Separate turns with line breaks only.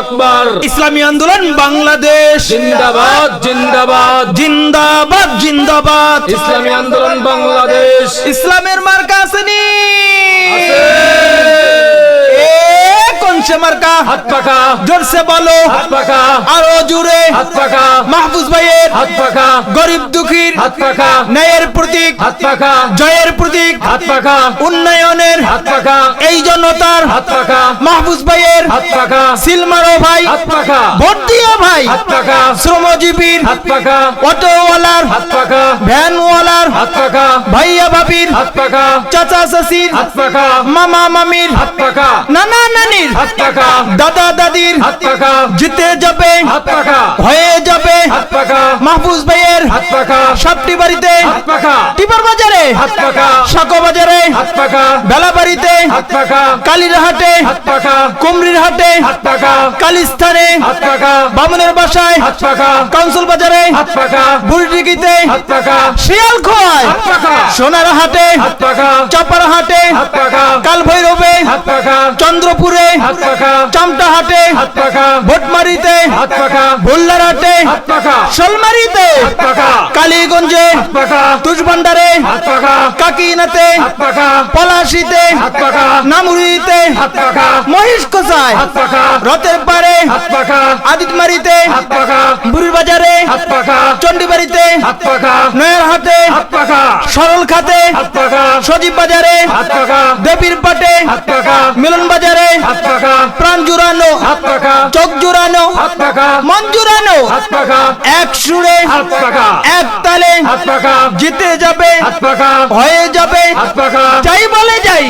আকবার।
ইসলামী আন্দোলন বাংলাদেশ।
জিন্দাবাদ জিন্দাবাদ।
জিন্দাবাদ জিন্দাবাদ।
ইসলামী আন্দোলন বাংলাদেশ।
ইসলামের মার্কা আসেনি। এ কোনসে মার্কা?
হাত পাকা
জোরসে বলো।
হাত পাকা
আরও জুড়ে
হাত পাকা
মাহফুজ ভাইয়ের
হাত পাকা
গরিব দুঃখীর
হাত পাকা
ন্যায়ের প্রতীক
হাত পাকা
জয়ের প্রতীক
হাত পাকা
উন্নয়নের
হাত পাকা
এই জনতার
হাত পাকা
মাহফুজ ভাইয়ের
হাত পাকা
সিলমারো ভাই
হাত
ভোট দিও ভাই
হাত পাকা
শ্রমজীবীর
হাত পাকা
অটোওয়ালার
হাত পাকা
ভ্যানওয়ালার
হাত পাকা
ভাইয়া ভাবির
হাত পাকা
চাচা চাচির
হাত পাকা
মামা মামির
হাত পাকা
নানা নানির
হাত পাকা
দাদা দাদির
হাত পাকা
জিতে যাবে
হাত পাকা
হয়ে যাবে
হাত পাকা
মাহফুজ ভাইয়ের সাপটি বাড়িতে টিপার বাজারে সাকো বাজারে বেলা বাড়িতে কালীর হাটে কুমরির হাটে কালিস্থানে বামুনের বাসায় কাউন্সিল বাজারে বুড়িটিকিতে শিয়াল খোয়ায় সোনার হাটে চাপার হাটে কাল ভৈরবে চন্দ্রপুরে
হাত পাকা
চামটা হাটে
হাত পাকা
ভোটমারিতে
হাত
ভোল্লার হাটে
হাত
শোলমারিতে কালীগঞ্জে তুষভান্ডারে কাকিনাতে পলাশিতে নামুরিতে
হাত
মহিষ কোথায় রথের পারে আদিতমারিতে
হাত পাকা
বুড়ির বাজারে
হাত পাকা
চণ্ডীবাড়িতে
হাত পাকা
নয়ার হাটে সরল খাতে সজীব বাজারে দেবীর মিলন বাজারে প্রাণ জুড়ানো চোখ জুড়ানো মন জুড়ানো এক সুরে এক তালে জিতে যাবে হয়ে যাবে যাই বলে যাই।